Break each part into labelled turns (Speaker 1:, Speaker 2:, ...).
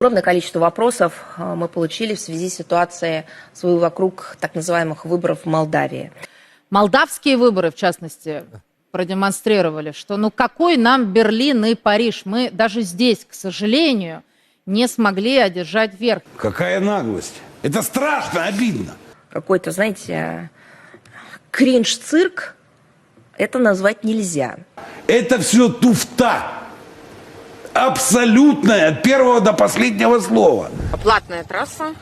Speaker 1: Огромное количество вопросов э, мы получили в связи с ситуацией вокруг так называемых выборов в Молдавии.
Speaker 2: Молдавские выборы, в частности, продемонстрировали, что ну какой нам Берлин и Париж? Мы даже здесь, к сожалению, не смогли одержать верх.
Speaker 3: Какая наглость! Это страшно, обидно.
Speaker 1: Какой-то, знаете, кринж-цирк это назвать нельзя.
Speaker 3: Это все туфта. Абсолютная, от первого до последнего слова.
Speaker 4: платная трасса.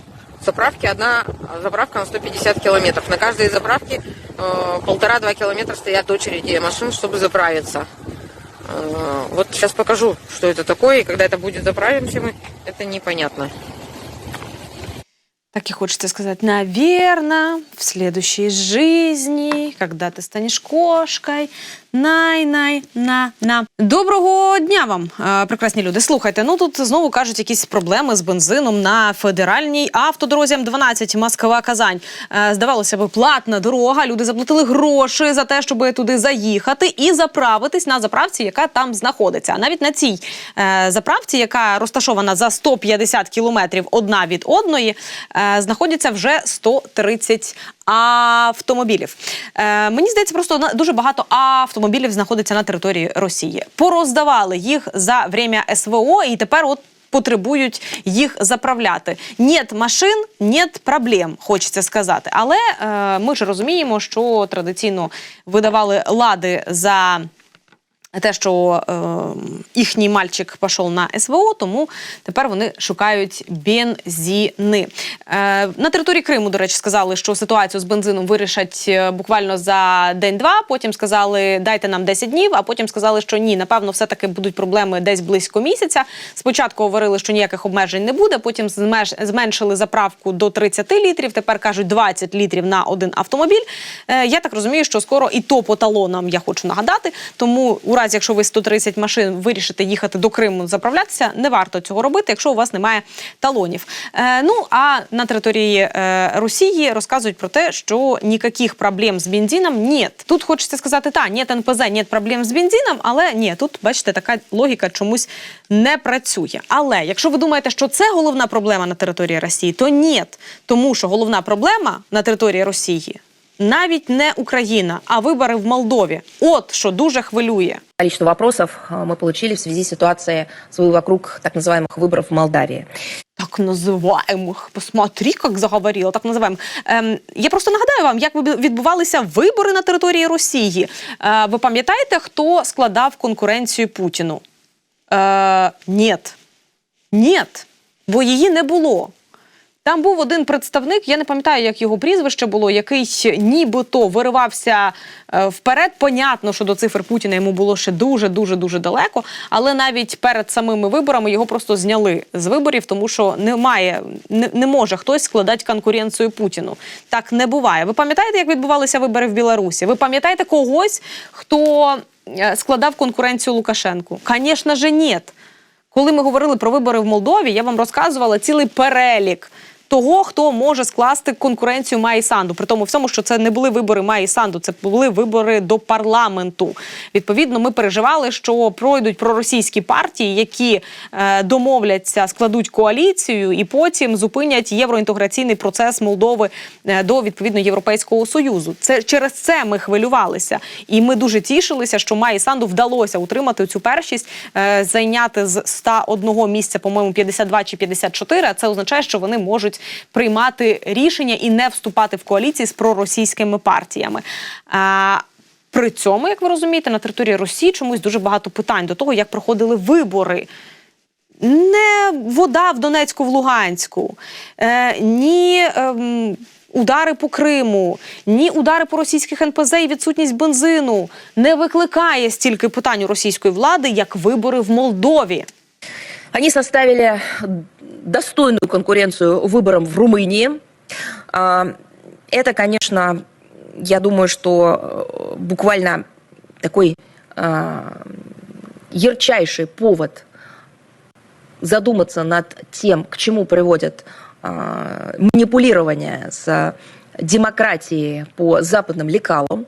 Speaker 4: Заправки одна заправка на 150 километров. На каждой заправке э, полтора-два километра стоят очереди машин, чтобы заправиться. Э, вот сейчас покажу, что это такое, и когда это будет заправимся мы, это непонятно.
Speaker 5: Так и хочется сказать, наверное, в следующей жизни, когда ты станешь кошкой, най-най на на доброго дня вам, е, прекрасні люди. Слухайте, ну тут знову кажуть якісь проблеми з бензином на федеральній автодорозі М12 Москва Казань. Е, Здавалося б, платна дорога. Люди заплатили гроші за те, щоб туди заїхати і заправитись на заправці, яка там знаходиться. А навіть на цій е, заправці, яка розташована за 150 кілометрів одна від одної, знаходяться вже 130 автомобілів. Е, мені здається, просто дуже багато автомобілів знаходиться на території Росії. Пороздавали їх за время СВО, і тепер от. Потребують їх заправляти. Нет машин, нет проблем, хочеться сказати. Але е, ми ж розуміємо, що традиційно видавали лади за те, що е, їхній мальчик пішов на СВО, тому тепер вони шукають бензини. Е, на території Криму, до речі, сказали, що ситуацію з бензином вирішать е, буквально за день-два. Потім сказали, дайте нам 10 днів, а потім сказали, що ні, напевно, все-таки будуть проблеми десь близько місяця. Спочатку говорили, що ніяких обмежень не буде, потім зменшили заправку до 30 літрів. Тепер кажуть 20 літрів на один автомобіль. Е, я так розумію, що скоро і то по талонам я хочу нагадати. Тому у разі, якщо ви 130 машин вирішите їхати до Криму заправлятися, не варто цього робити, якщо у вас немає талонів. Е, ну а на території е, Росії розказують про те, що ніяких проблем з бензином нет. Тут хочеться сказати, та нет НПЗ, нет проблем з бензином, але ні, тут бачите, така логіка чомусь не працює. Але якщо ви думаєте, що це головна проблема на території Росії, то ні, тому що головна проблема на території Росії Навіть не Україна, а вибори в Молдові. От що дуже хвилює.
Speaker 1: Количество вопросов э, мы получили в связи с ситуацией с вокруг так называемых выборов в Молдавии.
Speaker 5: Так називаємих. Посмотри, як заговорила, так називаємо. Ем, я просто нагадаю вам, як ви- відбувалися вибори на території Росії. Е, ви пам'ятаєте, хто складав конкуренцію Путіну? Е, Нєт. Нєт. Бо її не було. Там був один представник, я не пам'ятаю, як його прізвище було, який нібито виривався е, вперед. Понятно, що до цифр Путіна йому було ще дуже дуже дуже далеко. Але навіть перед самими виборами його просто зняли з виборів, тому що немає, не, не може хтось складати конкуренцію Путіну. Так не буває. Ви пам'ятаєте, як відбувалися вибори в Білорусі? Ви пам'ятаєте когось, хто е, складав конкуренцію Лукашенку? Звісно ж, ні. Коли ми говорили про вибори в Молдові, я вам розказувала цілий перелік того, хто може скласти конкуренцію Майі Санду. При тому всьому, що це не були вибори Майі Санду, це були вибори до парламенту. Відповідно, ми переживали, що пройдуть проросійські партії, які е, домовляться, складуть коаліцію і потім зупинять євроінтеграційний процес Молдови е, до відповідно Європейського союзу. Це через це ми хвилювалися, і ми дуже тішилися, що Майі Санду вдалося утримати цю першість, е, зайняти з 101 місця, по-моєму, 52 чи 54, А це означає, що вони можуть приймати рішення і не вступати в коаліції з проросійськими партіями. А, при цьому, як ви розумієте, на території Росії чомусь дуже багато питань до того, як проходили вибори. Не вода в Донецьку, в Луганську, е, ні ем, удари по Криму, ні удари по російських НПЗ і відсутність бензину не викликає стільки питань у російської влади, як вибори в Молдові.
Speaker 1: Они составили достойную конкуренцию выборам в Румынии. А, Это, конечно, я думаю, что э, буквально такой а, ярчайший повод задуматься над тем, к чему приводят а, манипулирование с демократией по западным лекалам.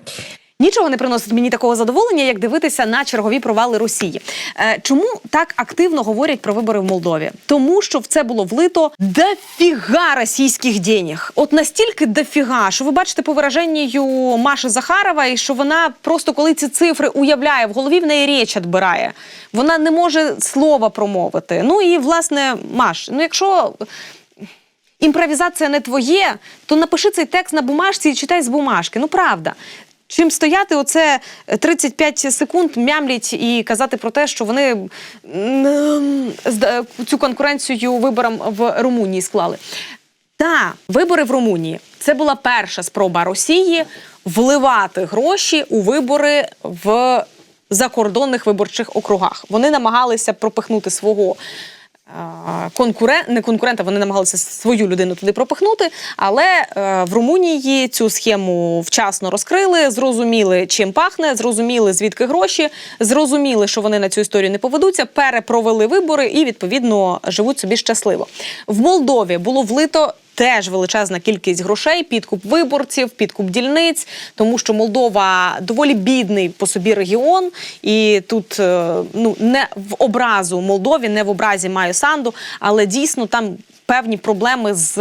Speaker 5: Нічого не приносить мені такого задоволення, як дивитися на чергові провали Росії. Е, чому так активно говорять про вибори в Молдові? Тому що в це було влито дофіга російських денег. От настільки дофіга, що ви бачите по вираженню Маші Захарової, що вона просто коли ці цифри уявляє в голові, в неї річ відбирає. Вона не може слова промовити. Ну і власне, Маш, ну якщо імпровізація не твоє, то напиши цей текст на бумажці і читай з бумажки. Ну правда. Чим стояти оце 35 секунд, мямліть і казати про те, що вони цю конкуренцію виборам в Румунії склали. Та вибори в Румунії це була перша спроба Росії вливати гроші у вибори в закордонних виборчих округах. Вони намагалися пропихнути свого конкурент, не конкурента, вони намагалися свою людину туди пропихнути. Але е, в Румунії цю схему вчасно розкрили, зрозуміли, чим пахне, зрозуміли, звідки гроші, зрозуміли, що вони на цю історію не поведуться, перепровели вибори і відповідно живуть собі щасливо. В Молдові було влито. Теж величезна кількість грошей, підкуп виборців, підкуп дільниць, тому що Молдова доволі бідний по собі регіон, і тут е, ну не в образу Молдові, не в образі маю санду, але дійсно там. Певні проблеми з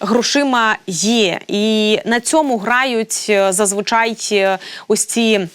Speaker 5: грошима є, і на цьому грають е, зазвичай е, ось ці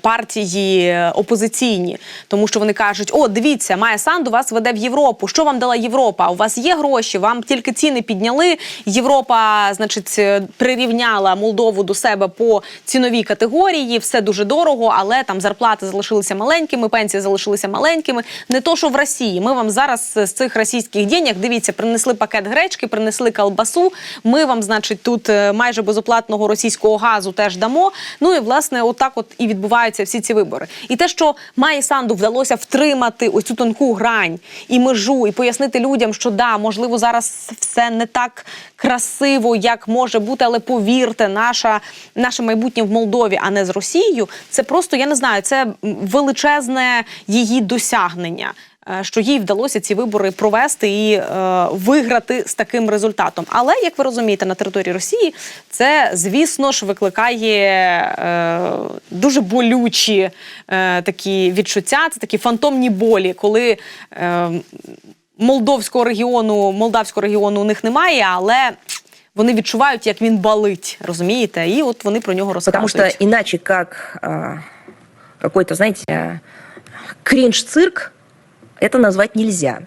Speaker 5: партії опозиційні, тому що вони кажуть: о, дивіться, Майя Санду вас веде в Європу. Що вам дала Європа? У вас є гроші, вам тільки ціни підняли. Європа, значить, е, прирівняла Молдову до себе по ціновій категорії. Все дуже дорого, але там зарплати залишилися маленькими, пенсії залишилися маленькими. Не то, що в Росії. Ми вам зараз з цих російських денег, дивіться, принесли пакет гречки, принесли колбасу. Ми вам, значить, тут е, майже безоплатного російського газу теж дамо. Ну і власне, отак, от відбуваються всі ці вибори. І те, що має Санду вдалося втримати ось цю тонку грань і межу, і пояснити людям, що да, можливо, зараз все не так красиво, як може бути, але повірте, наша наше майбутнє в Молдові, а не з Росією. Це просто я не знаю, це величезне її досягнення. Е, Що їй вдалося ці вибори провести і е, виграти з таким результатом. Але як ви розумієте, на території Росії це, звісно ж, викликає е, дуже болючі е, такі відчуття. Це такі фантомні болі, коли е, молдовського регіону, молдавського регіону у них немає, але вони відчувають, як він балить, розумієте? І от вони про нього розказують.
Speaker 1: Потому что иначе как а, какой-то, знаете, кринж-цирк, это назвать нельзя.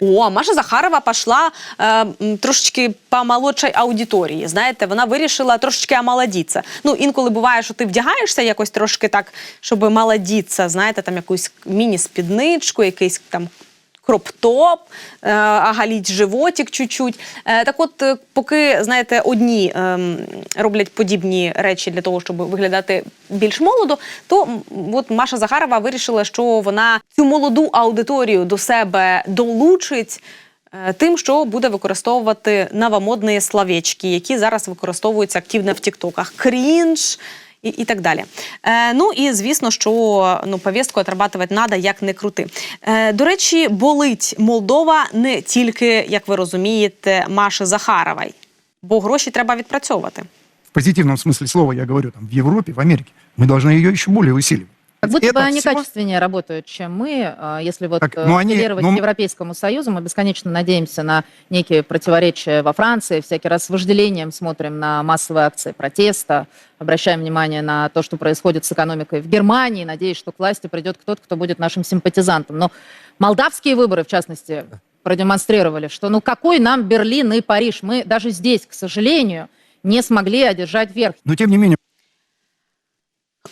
Speaker 5: О, Маша Захарова пішла е, трошечки по молодшій аудиторії. Знаєте, вона вирішила трошечки омолодитися. Ну, інколи буває, що ти вдягаєшся якось трошки так, щоб молодитися, знаєте, там якусь міні-спідничку, якийсь там. Кроп-топ, е, животик чуть-чуть. Е, так от, е, поки, знаєте, одні ем, роблять подібні речі для того, щоб виглядати більш молодо, то от Маша Захарова вирішила, що вона цю молоду аудиторію до себе долучить тим, що буде використовувати новомодні словечки, які зараз використовуються активно в тіктоках. Крінж І, і так далі. Е, ну і звісно, що ну, повістку отрабатувати треба, як не крути. Е, до речі, болить Молдова не тільки, як ви розумієте, Маші Захаровій, бо гроші треба відпрацьовувати.
Speaker 6: в позитивном смысле слова, я говорю, там, в Европе, в Америке, мы должны ее еще более усиливать.
Speaker 2: Как будто бы они
Speaker 6: всего-
Speaker 2: качественнее работают, чем мы. А, Если вот
Speaker 6: Так,
Speaker 2: э,
Speaker 6: ну, они- ну,
Speaker 2: Европейскому Союзу, мы бесконечно надеемся на некие противоречия во Франции, всякий раз с вожделением смотрим на массовые акции протеста, обращаем внимание на то, что происходит с экономикой в Германии, надеюсь, что к власти придет кто-то, кто будет нашим симпатизантом. Но молдавские выборы, в частности, продемонстрировали, что ну какой нам Берлин и Париж? Мы даже здесь, к сожалению, не смогли одержать верх.
Speaker 6: Но тем не менее,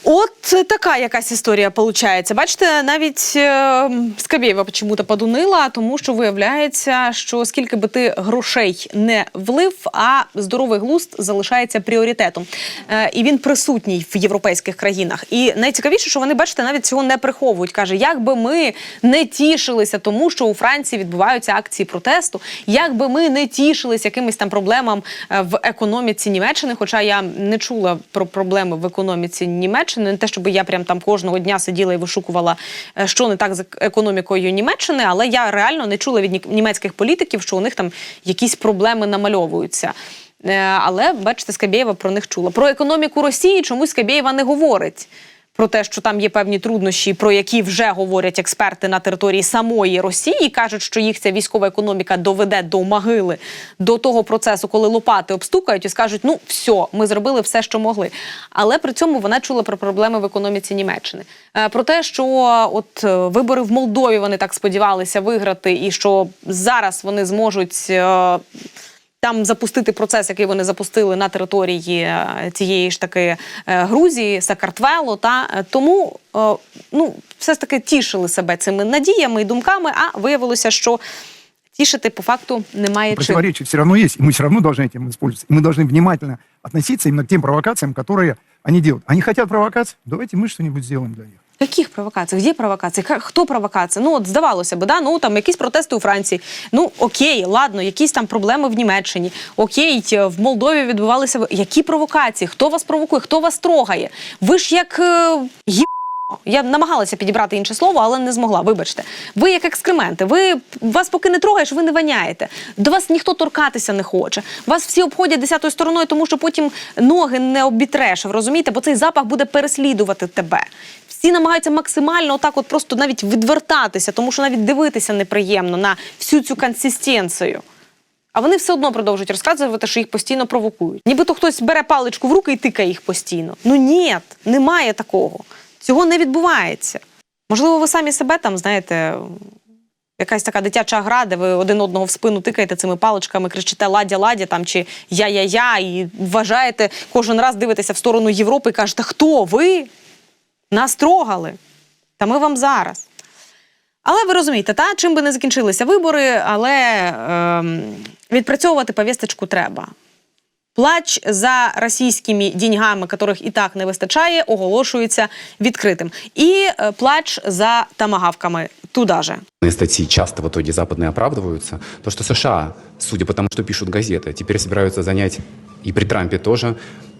Speaker 5: От така якась історія виходить. Бачите, навіть е, Скабєєва чому-то подунила, тому що виявляється, що скільки би ти грошей не влив, а здоровий глузд залишається пріоритетом. Е, і він присутній в європейських країнах. І найцікавіше, що вони, бачите, навіть цього не приховують. Каже, як би ми не тішилися тому, що у Франції відбуваються акції протесту, як би ми не тішилися якимись там проблемам е, в економіці Німеччини, хоча я не чула про проблеми в економіці Німеччини, не те, щоб я прям там кожного дня сиділа і вишукувала, е, що не так з економікою Німеччини, але я реально не чула від німецьких політиків, що у них там якісь проблеми намальовуються. Е, Але бачите, Скабєєва про них чула. Про економіку Росії чомусь Скабєєва не говорить. Про те, що там є певні труднощі, про які вже говорять експерти на території самої Росії, кажуть, що їх ця військова економіка доведе до могили, до того процесу, коли лопати обстукають і скажуть: ну все, ми зробили все, що могли. Але при цьому вона чула про проблеми в економіці Німеччини. Е, Про те, що от е, вибори в Молдові вони так сподівалися виграти, і що зараз вони зможуть е, там запустити процес, який вони запустили на території е, цієї ж таки е, Грузії, Сакартвело. Та Е, тому е, ну все ж таки тішили себе цими надіями і думками. А виявилося, що тішити по факту немає чим.
Speaker 6: Противоречия все равно есть, и мы все равно должны этим использоваться. И мы должны внимательно относиться именно к тем провокациям, которые они делают. Они хотят провокаций? Давайте мы что-нибудь сделаем для них.
Speaker 5: яких провокацій? Де провокації? Хто провокація? Ну от здавалося би, да? ну там якісь протести у Франції. Ну окей, ладно, якісь там проблеми в Німеччині. Окей, в Молдові відбувалися. Які провокації? Хто вас провокує? Хто вас трогає? Ви ж як е, гі... Я намагалася підібрати інше слово, але не змогла. Вибачте. Ви як екскременти. Ви вас поки не трогаєш, ви не воняєте. До вас ніхто торкатися не хоче. Вас всі обходять десятою стороною, тому що потім ноги не обітреш. Розумієте, бо цей запах буде переслідувати тебе. Всі намагаються максимально отак, от просто навіть відвертатися, тому що навіть дивитися неприємно на всю цю консистенцію. А вони все одно продовжують розказувати, що їх постійно провокують. Нібито хтось бере паличку в руки і тикає їх постійно. Ну ні, немає такого. Цього не відбувається. Можливо, ви самі себе там, знаєте, якась така дитяча гра, де ви один одного в спину тикаєте цими паличками, кричите ладя, ладя там чи я-я-я, і вважаєте, кожен раз дивитеся в сторону Європи і кажете, хто ви? Нас трогали. Та ми вам зараз. Але ви розумієте, та чим би не закінчилися вибори, але ем, відпрацьовувати повісточку треба. Плач за російськими деньгами, яких і так не вистачає, оголошується відкритим. І е, плач за тамагавками туди же.
Speaker 7: статьи часто в итоге западные оправдываются. То, что США, судя по тому, что пишут газеты, теперь собираются занять и при Трампе тоже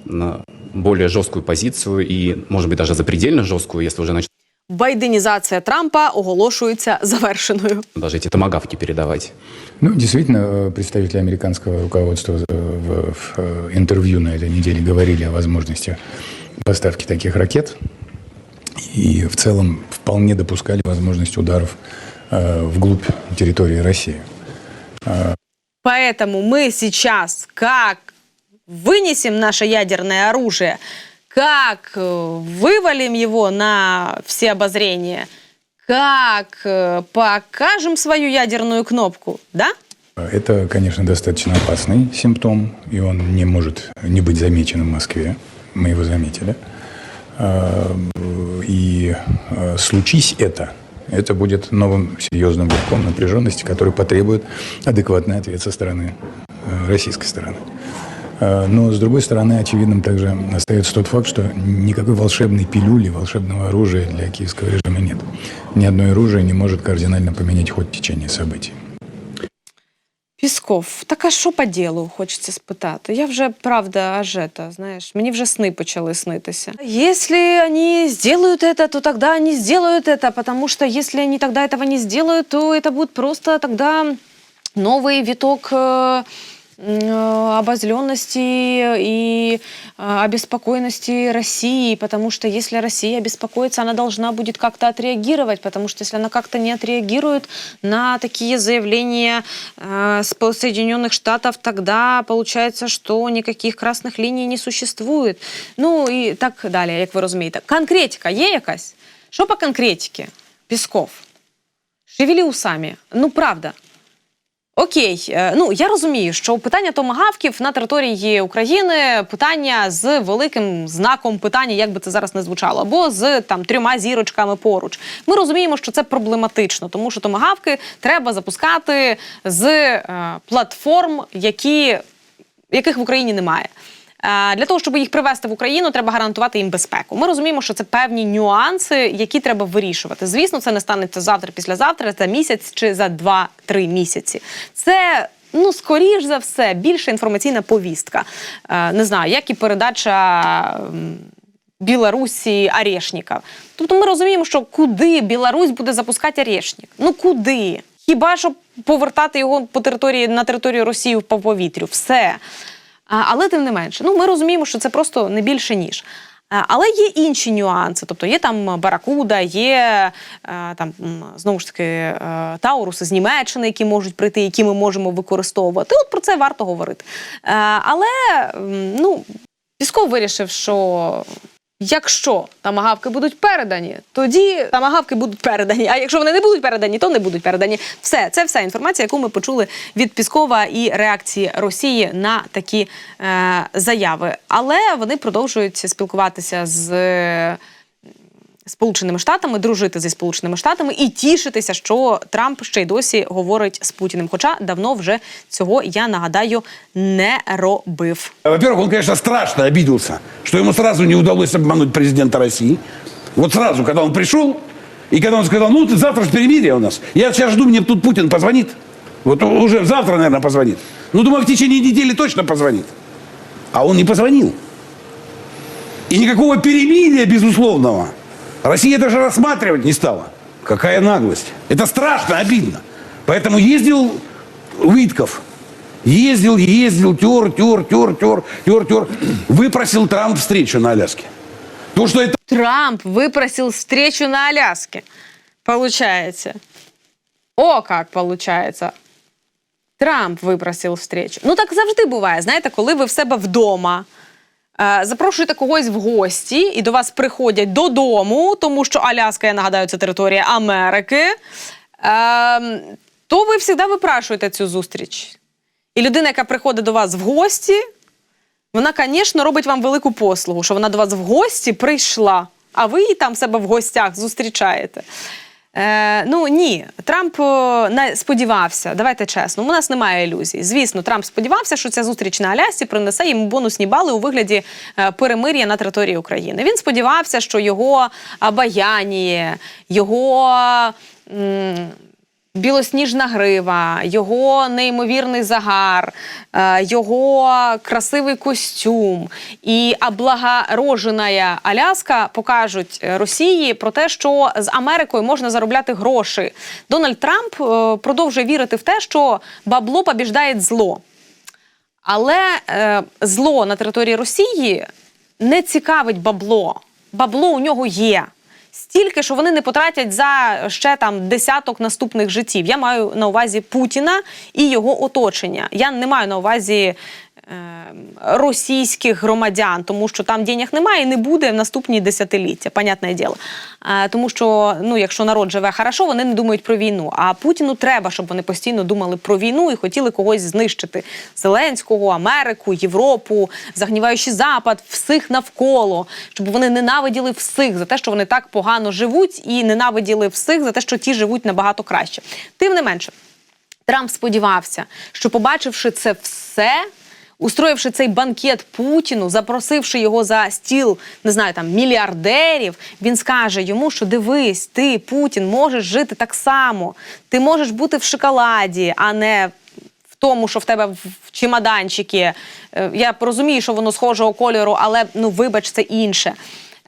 Speaker 7: м, более жесткую позицию и, может быть, даже запредельно жесткую, если уже начнут
Speaker 5: Байденізація Трампа оголошується завершеною.
Speaker 7: даже эти томагавки передавать.
Speaker 8: Ну, действительно, э, представители американского руководства э, в, в, э, интервью на этой неделе говорили о возможности поставки таких ракет. И в целом вполне допускали возможность ударов э, вглубь территории России.
Speaker 5: Поэтому мы сейчас как вынесем наше ядерное оружие, как э, вывалим его на все обозрения, как э, покажем свою ядерную кнопку, да?
Speaker 8: Это, конечно, достаточно опасный симптом, и он не может не быть замечен в Москве. Мы его заметили. А, И а, случись это, это будет новым серьезным витком напряженности, который потребует адекватный ответ со стороны э, российской стороны. А, Но, с другой стороны, очевидным также остается тот факт, что никакой волшебной пилюли, волшебного оружия для киевского режима нет. Ни одно оружие не может кардинально поменять ход течения событий.
Speaker 5: Пісков, так а що по ділу, хочеться спитати. Я вже, правда, аж это, знаєш, мені вже сни почали снитися. Если они сделают это, то тогда они сделают это, потому что если они тогда этого не сделают, то это будет просто тогда новый виток э, э, обозленности и э, обеспокоенности России, потому что если Россия беспокоится, она должна будет как-то отреагировать, потому что если она как-то не отреагирует на такие заявления э, с Соединенных Штатов, тогда получается, что никаких красных линий не существует. Ну і так далі, як ви розумієте. Конкретика є якась? Що по конкретиці? Пісков. Шевелі усами. Ну, правда. Окей, е, ну я розумію, що питання томагавків на території України питання з великим знаком питання, як би це зараз не звучало, або з там трьома зірочками поруч. Ми розуміємо, що це проблематично, тому що томагавки треба запускати з е, платформ, які, яких в Україні немає. Е, Для того, щоб їх привезти в Україну, треба гарантувати їм безпеку. Ми розуміємо, що це певні нюанси, які треба вирішувати. Звісно, це не станеться завтра, післязавтра, за місяць чи за 2-3 місяці. Це. Ну, скоріш за все, більше інформаційна повістка. Е, не знаю, як і передача Білорусі Орешника. Тобто ми розуміємо, що куди Білорусь буде запускати Орешник? Ну куди? Хіба що повертати його по території на територію Росії по повітрю? Все. Але тим не менше, ну ми розуміємо, що це просто не більше ніж. Але є інші нюанси, тобто є там баракуда, є е, там знову ж таки е, тауруси з Німеччини, які можуть прийти, які ми можемо використовувати. От про це варто говорити. Е, Але ну, Пісков вирішив, що якщо тамагавки будуть передані, тоді тамагавки будуть передані. А якщо вони не будуть передані, то не будуть передані. Все, це вся інформація, яку ми почули від Піскова і реакції Росії на такі е, заяви. Але вони продовжують спілкуватися з. Сполученими Штатами, дружити зі Сполученими Штатами і тішитися, що Трамп ще й досі говорить з Путіним. Хоча давно вже цього я нагадаю не робив.
Speaker 3: Во-первых, он, конечно, страшно обиделся, что ему сразу не удалось обмануть президента России. Вот сразу, когда он пришел, и когда он сказал, ну, ты завтра же перемирие у нас. Я сейчас жду, мне тут Путин позвонит. Вот уже завтра, наверное, позвонит. Ну, думаю, в течение недели точно позвонит. А он не позвонил. И никакого перемирия безусловного Россия даже рассматривать не стала. Какая наглость. Это страшно, обидно. Поэтому ездил Уитков. Ездил, ездил, тер, тер, тер, тер, тер, тер. Выпросил Трамп встречу на Аляске. То, что это
Speaker 5: Трамп выпросил встречу на Аляске. Получается. О, как получается. Трамп випросив встречу. Ну так завжди буває. Знаєте, коли ви в себе вдома запрошуєте когось в гості, і до вас приходять додому, тому що Аляска, я нагадаю, це територія Америки. Е, то ви завжди випрашуєте цю зустріч. І людина, яка приходить до вас в гості, вона, звісно, робить вам велику послугу, що вона до вас в гості прийшла, а ви її там себе в гостях зустрічаєте. Е, ну ні, Трамп не сподівався, давайте чесно, у нас немає ілюзій. Звісно, Трамп сподівався, що ця зустріч на Алясці принесе йому бонусні бали у вигляді е, перемир'я на території України. Він сподівався, що його обаяння, його. м, Білосніжна грива, його неймовірний загар, е, його красивий костюм і облагорожена Аляска покажуть е, Росії про те, що з Америкою можна заробляти гроші. Дональд Трамп е, продовжує вірити в те, що бабло побіждає зло. Але зло на території Росії не цікавить бабло. Бабло у нього є. Стільки, що вони не потратять за ще там десяток наступних життів. Я маю на увазі Путіна і його оточення. Я не маю на увазі російських громадян, тому що там денег немає і не буде в наступні десятиліття, понятне діло. Е, тому що ну, якщо народ живе хорошо, вони не думають про війну. А Путіну треба, щоб вони постійно думали про війну і хотіли когось знищити: Зеленського, Америку, Європу, загніваючи Запад, всіх навколо, щоб вони ненавиділи всіх за те, що вони так погано живуть, і ненавиділи всіх за те, що ті живуть набагато краще. Тим не менше. Трамп сподівався, що побачивши це все, устроївши цей банкет Путіну, запросивши його за стіл, не знаю, там мільярдерів, він скаже йому, що дивись, ти, Путін, можеш жити так само. Ти можеш бути в шоколаді, а не в тому, що в тебе в чемоданчики. Е, Я розумію, що воно схожого кольору, але ну вибач, це інше.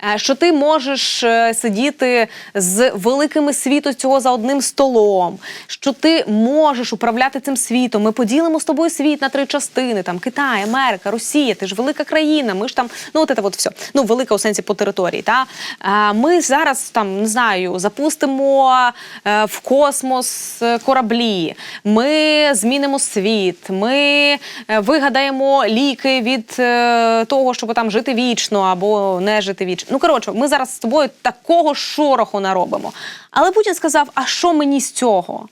Speaker 5: Е, Що ти можеш е, сидіти з великими світу цього за одним столом, що ти можеш управляти цим світом. Ми поділимо з тобою світ на три частини: там Китай, Америка, Росія, ти ж велика країна. Ми ж там, ну от це от все. Ну, велика у сенсі по території. Та Е, ми зараз там не знаю, запустимо в космос кораблі. Ми змінимо світ. Ми вигадаємо ліки від того, щоб там жити вічно або не жити вічно. Ну коротше, ми зараз з тобою такого шороху наробимо. Але Путін сказав: а що мені з цього?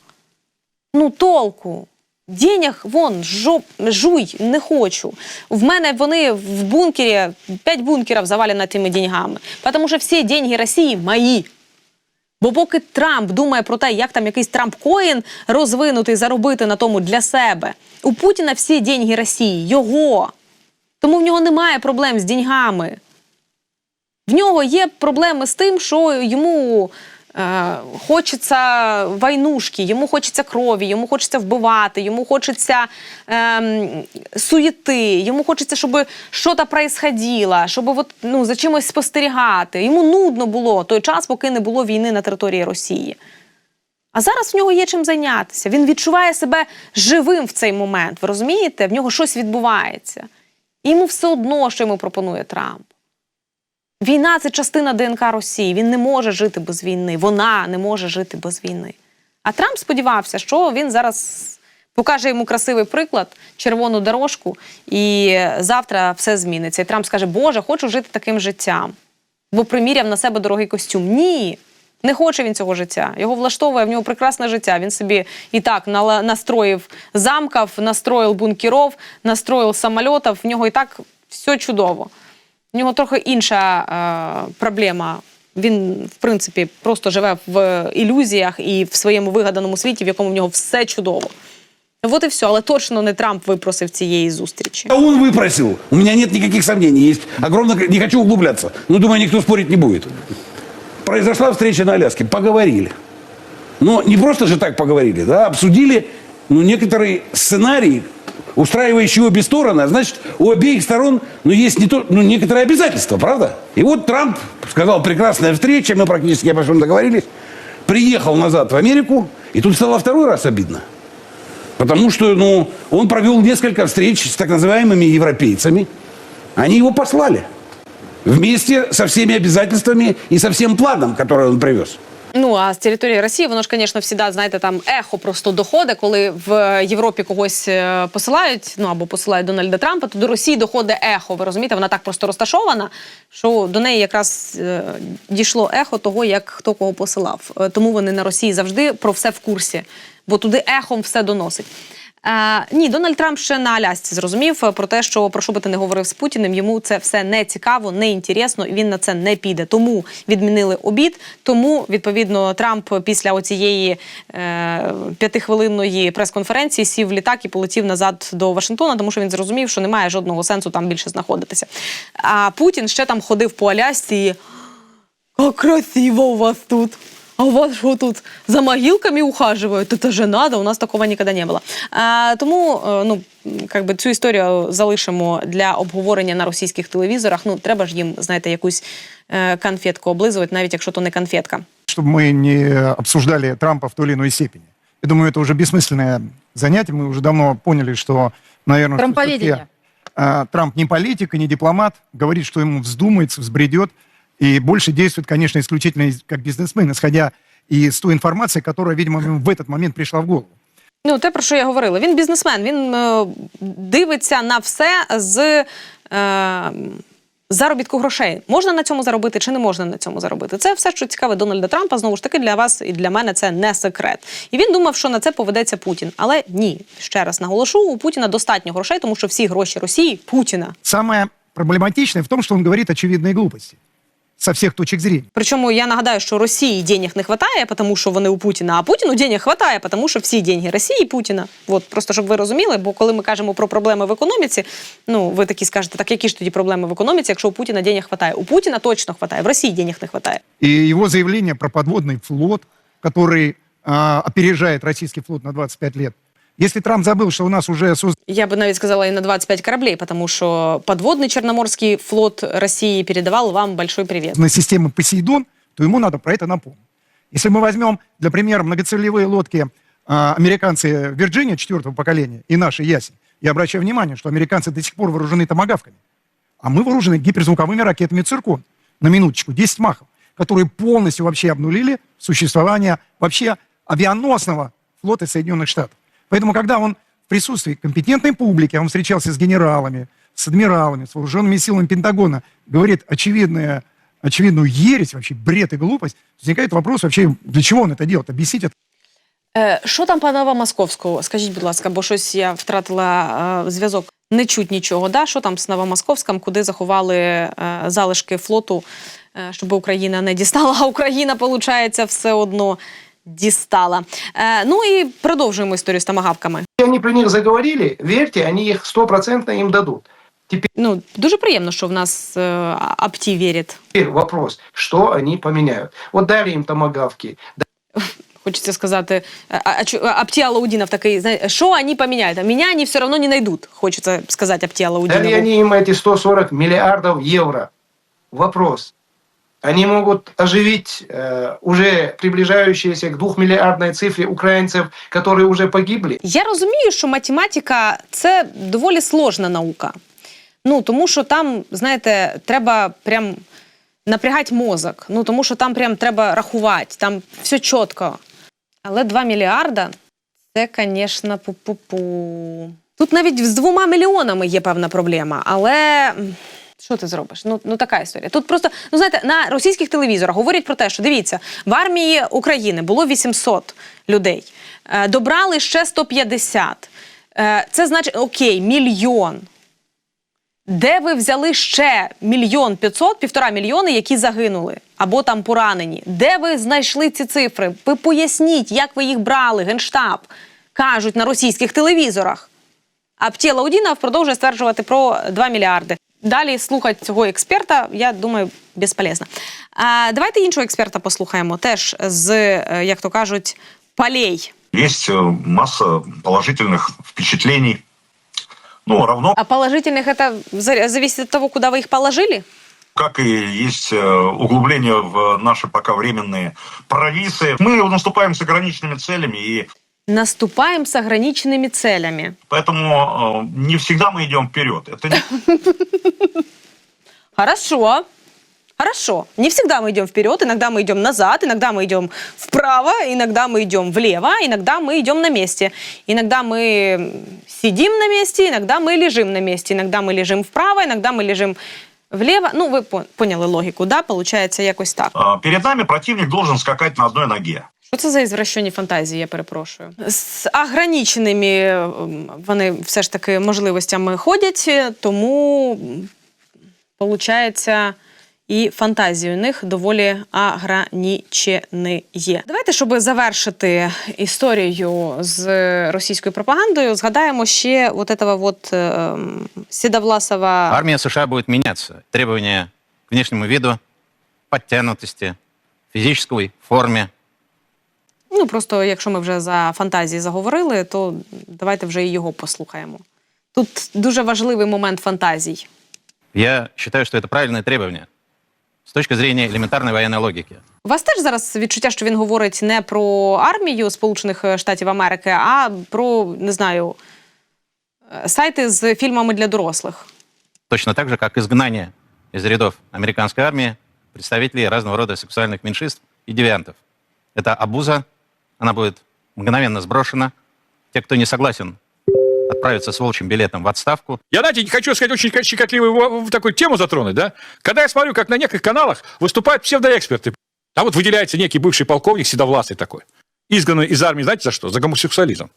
Speaker 5: Ну, толку. Денег вон жоп, жуй, не хочу. В мене вони в бункері, п'ять бункерів завалено тими деньгами. Тому що всі деньги Росії мої. Бо поки Трамп думає про те, як там якийсь Трамп-коін розвинути, заробити на тому для себе, у Путіна всі деньги Росії, його. Тому в нього немає проблем з деньгами. В нього є проблеми з тим, що йому е, хочеться войнушки, йому хочеться крові, йому хочеться вбивати, йому хочеться е, суєти, йому хочеться, щоб щось происходило, щоб от, ну, за чимось спостерігати. Йому нудно було той час, поки не було війни на території Росії. А зараз в нього є чим зайнятися. Він відчуває себе живим в цей момент. Ви розумієте? В нього щось відбувається. І йому все одно, що йому пропонує Трамп. Війна це частина ДНК Росії. Він не може жити без війни. Вона не може жити без війни. А Трамп сподівався, що він зараз покаже йому красивий приклад, червону дорожку, і завтра все зміниться. І Трамп скаже: Боже, хочу жити таким життям. Бо приміряв на себе дорогий костюм. Ні. Не хоче він цього життя. Його влаштовує в нього прекрасне життя. Він собі і так настроїв замків, настроїв бункерів, настроїв самольотів. В нього і так все чудово. В нього трохи інша е, проблема. Він, в принципі, просто живе в ілюзіях і в своєму вигаданому світі, в якому в нього все чудово. От і все, але точно не Трамп випросив цієї зустрічі.
Speaker 3: А он выпросил. У меня нет никаких сомнений. Есть огромное... Не хочу углубляться. Но, думаю, никто спорить не будет. Произошла встреча на Аляске. Поговорили. Но не просто же так поговорили, да, обсудили ну, некоторые сценарии, устраивающие обе стороны. А значит, у обеих сторон ну, есть не то, ну, некоторые обязательства, правда? И вот Трамп сказал, прекрасная встреча, мы практически обо всем договорились. Приехал назад в Америку, и тут стало второй раз обидно. Потому что ну, он провел несколько встреч с так называемыми европейцами. Они его послали. Вместе со всеми обязательствами и со всем планом, который он привез.
Speaker 5: Ну а з території Росії воно ж, звісно, всіда, знаєте, там ехо просто доходить, коли в Європі когось е, посилають, ну або посилають Дональда Трампа, то до Росії доходить ехо. Ви розумієте, вона так просто розташована, що до неї якраз е, дійшло ехо того, як хто кого посилав. Е, Тому вони на Росії завжди про все в курсі, бо туди ехом все доносить. Е, ні, Дональд Трамп ще на Алясці зрозумів е, про те, що про що би ти не говорив з Путіним, йому це все не цікаво, не інтересно, і він на це не піде. Тому відмінили обід. Тому відповідно Трамп після оцієї е, п'ятихвилинної прес-конференції сів в літак і полетів назад до Вашингтона, тому що він зрозумів, що немає жодного сенсу там більше знаходитися. А Путін ще там ходив по Алясці. как красиво у вас тут. А у вас что тут за могилками ухаживают? Это же надо, у нас такого никогда не было. А, тому е, ну, как би, цю історію залишимо для обговорення на російських телевізорах. Ну, треба ж їм, знаєте, якусь е, конфетку облизувати, навіть якщо то не конфетка.
Speaker 6: чтобы мы не обсуждали Трампа в той или иной степени. Я думаю, это уже бессмысленное занятие. Мы уже давно поняли, что, наверное, что
Speaker 2: Трамповедение.
Speaker 6: всё-таки, а, Трамп не политик и не дипломат, говорит, что ему вздумается, взбредет, И больше действует, конечно, исключительно как бизнесмен, исходя из той информации, которая, видимо, в этот момент пришла в голову.
Speaker 5: Ну, те, про що я говорила. Він бізнесмен, він е, дивиться на все з е, заробітку грошей. Можна на цьому заробити чи не можна на цьому заробити? Це все, що цікаве Дональда Трампа. Знову ж таки, для вас і для мене це не секрет. І він думав, що на це поведеться Путін. Але ні, ще раз наголошу, у Путіна достатньо грошей, тому що всі гроші Росії Путіна.
Speaker 6: Самое проблематичное в том, что он говорит очевидные глупости со всех точек зрения.
Speaker 5: Причому я нагадаю, що Росії денег не вистачає, тому що вони у Путіна, а Путіну денег вистачає, тому що всі деньги Росії Путіна. От просто щоб ви розуміли, бо коли ми кажемо про проблеми в економіці, ну ви такі скажете, так які ж тоді проблеми в економіці, якщо у Путіна денег вистачає? У Путіна точно вистачає, в Росії денег не вистачає.
Speaker 6: И его заявление про подводный флот, который а, опережает российский флот на 25 лет. Если Трамп забыл, что у нас уже создан
Speaker 5: Я би навіть сказала і на 25 кораблей, тому що подводний Чорноморський флот Росії передавав вам большой привіт.
Speaker 6: на системы Посейдон, то ему надо про это напомнить. Если мы возьмем, для примера, многоцелевые лодки а, американцы Вирджиния четвертого поколения и наши Ясень, я обращаю внимание, что американцы до сих пор вооружены томогавками, а мы вооружены гиперзвуковыми ракетами «Циркон», на минуточку, 10 махов, которые полностью вообще обнулили существование вообще авианосного флота Соединенных Штатов. Поэтому, когда он в присутствии компетентной публики, а он встречался с генералами, с адмиралами, с вооруженными силами Пентагона, говорит очевидное, очевидную ересь, вообще бред и глупость, возникает вопрос вообще, для чего он это делает? Объяснить это
Speaker 5: Е, Що там по Новомосковську? Скажіть, будь ласка, бо щось я втратила е, зв'язок. Не чуть нічого. Да? Що там з Новомосковськом, куди заховали е, залишки флоту, е, щоб Україна не дістала, а Україна, виходить, все одно дістала. Е, ну і продовжуємо історію з тамагавками.
Speaker 9: они про них заговорили, верьте, они их стопроцентно им дадут.
Speaker 5: Ну, дуже приємно, що в нас е, Апті вірить.
Speaker 9: Теперь вопрос, что они поменяют. Вот дали им томогавки,
Speaker 5: Хочеться сказати, а, а, чу- а Апті Алаудінов такий, знаєте, що вони поміняють? А мене вони все одно не знайдуть, хочеться сказати Апті
Speaker 9: дали
Speaker 5: Алаудінову.
Speaker 9: они им эти 140 миллиардов евро. Вопрос. Они могут оживить э, уже приближающиеся к двухмиллиардной цифре украинцев, которые уже погибли.
Speaker 5: Я розумію, що математика це доволі сложна наука. Ну тому що там, знаєте, треба прям напрягати мозок. Ну тому що там прям треба рахувати, там все чітко. Але 2 мільярда це, звісно, пу-пу-пу. Тут навіть з двома мільйонами є певна проблема, але. Що ти зробиш? Ну, ну така історія. Тут просто, ну знаєте, на російських телевізорах говорять про те, що дивіться, в армії України було 800 людей, е, добрали ще 150. Е, Це значить, окей, мільйон. Де ви взяли ще мільйон п'ятсот, півтора мільйони, які загинули або там поранені? Де ви знайшли ці цифри? Ви поясніть, як ви їх брали, генштаб кажуть на російських телевізорах. А Птєла Удінов продовжує стверджувати про 2 мільярди Далі слухати цього експерта, я думаю, безполезно. А, давайте іншого експерта послухаємо. Теж з, е, як то кажуть, полей.
Speaker 10: Есть э, масса положительных впечатлений. Ну, равно
Speaker 5: А положительных это за- зависит от того, куда вы их положили?
Speaker 10: как и есть э, углубление в наши пока временные провисы. Мы наступаем с ограниченными целями, и
Speaker 5: Наступаем с ограниченными целями.
Speaker 10: поэтому э, не всегда мы идем вперед. Это не
Speaker 5: Хорошо. Хорошо. Не всегда мы идем вперед, иногда мы идем назад, иногда мы идем вправо, иногда мы идем влево, иногда мы идем на месте. Иногда мы сидим на месте, иногда мы лежим на месте, иногда мы лежим вправо, иногда мы лежим влево. Ну, по- поняли логіку, да? Получається якось так.
Speaker 10: э, перед нами противник должен скакать на одной ноге.
Speaker 5: Що це за ізвращені фантазії, я перепрошую. З ограниченими ем, вони все ж таки можливостями ходять, тому виходить, і фантазії у них доволі ограничені є. Давайте, щоб завершити історію з російською пропагандою, згадаємо ще от этого вот ем, Сідовласова.
Speaker 11: Армия США будет меняться. Требования к внешнему виду, подтянутости, физической форме.
Speaker 5: Ну просто якщо ми вже за фантазії заговорили, то давайте вже і його послухаємо. Тут дуже важливий момент фантазій.
Speaker 11: Я считаю, что это правильное требование с точки зрения элементарной военной логики.
Speaker 5: У вас теж зараз відчуття, що він говорить не про армію Сполучених Штатів Америки, а про не знаю е, сайти з фільмами для дорослих.
Speaker 11: Точно так же, как изгнание из рядов американской армии представителей разного рода сексуальных меньшинств и девиантов. Это обуза, она будет мгновенно сброшена. Те, кто не согласен отправиться с волчьим билетом в отставку,
Speaker 12: Я, знаете, хочу сказать очень щекотливую такую тему затронуть, да? Когда я смотрю, как на неких каналах выступают псевдоэксперты, а вот выделяется некий бывший полковник седовласый такой, изгнанный из армии, знаете, за что? За гомосексуализм.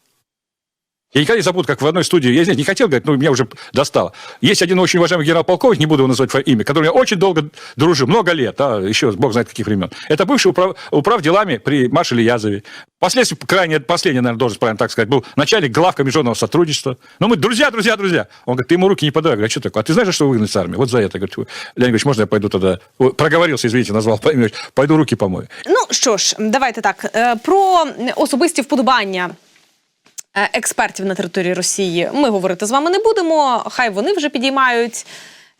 Speaker 12: Я никогда не забуду, как в одной студии, я не хотел говорить, но меня уже достало. Есть один очень уважаемый генерал-полковник, не буду его называть имя, который я очень долго дружил, много лет, а, еще бог знает каких времен. Это бывший управ, управ делами при маршале Язове. Впоследствии, крайне последняя, наверное, должность, правильно так сказать, был начальник главка международного сотрудничества. Но мы друзья, друзья, друзья. Он говорит, ты ему руки не подай. Я говорю, а что такое? А ты знаешь, что выгнать с армии? Вот за это. Говорит, Леонид Ильич, можно я пойду тогда? Проговорился, извините, назвал. Пойду руки помою.
Speaker 5: Ну що ж, давайте так. е, Про особисті вподобання експертів на території Росії ми говорити з вами не будемо. Хай вони вже підіймають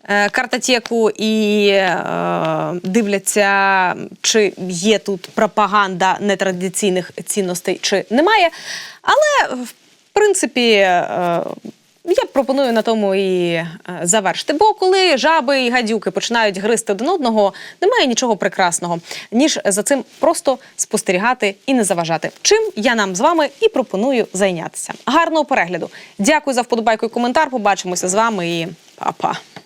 Speaker 5: е, картотеку і е, дивляться, чи є тут пропаганда нетрадиційних цінностей, чи немає. Але в принципі. е, я пропоную на тому і е, завершити. Бо коли жаби і гадюки починають гризти один одного, немає нічого прекрасного, ніж за цим просто спостерігати і не заважати. Чим я нам з вами і пропоную зайнятися. Гарного перегляду. Дякую за вподобайку і коментар. Побачимося з вами і па-па.